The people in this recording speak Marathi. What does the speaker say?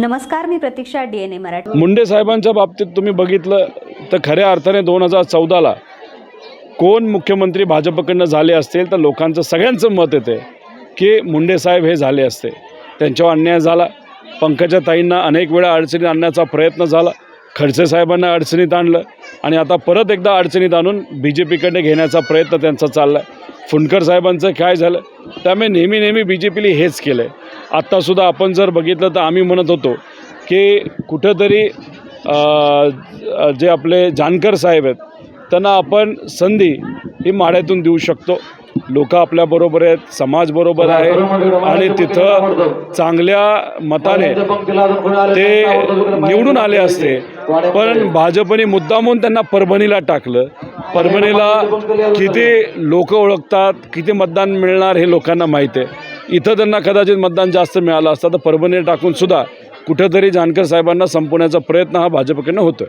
नमस्कार मी Pratiksha D N A Marathi. Munde साहेबांच्या बाबतीत तुम्ही बघितलं तर खऱ्या अर्थाने दोन हजार चौदाला कोण मुख्यमंत्री भाजपकडनं झाले असतील तर लोकांचं सगळ्यांचं मत येते की मुंडे साहेब हे झाले असते. त्यांच्यावर अन्याय झाला. पंकजाताईंना अनेक वेळा अडचणीत आणण्याचा प्रयत्न झाला. खडसे साहेबांना अडचणीत आणलं. आणि आता परत एकदा अडचणीत आणून बी जे पीकडे घेण्याचा प्रयत्न त्यांचा चालला आहे फुंडकर साहेबांचं काय झालं? त्यामुळे नेहमी नेहमी बी जे पीने हेच केलं आहे आत्तासुद्धा आपण जर बघितलं तर आम्ही म्हणत होतो की कुठंतरी जे आपले जानकर साहेब आहेत त्यांना आपण संधी ही माढ्यातून देऊ शकतो लोक आपल्याबरोबर आहेत समाज बरोबर आहे आणि तिथं चांगल्या मताने ते निवडून आले असते पण भाजपने मुद्दामून त्यांना परभणीला टाकलं परभणीला किती लोक ओळखतात किती मतदान मिळणार हे लोकांना माहीत आहे इथं त्यांना कदाचित मतदान जास्त मिळालं असतं. तर परभणी टाकून सुद्धा कुठेतरी जानकर साहेबांना संपवण्याचा प्रयत्न हा भाजपकडनं होतो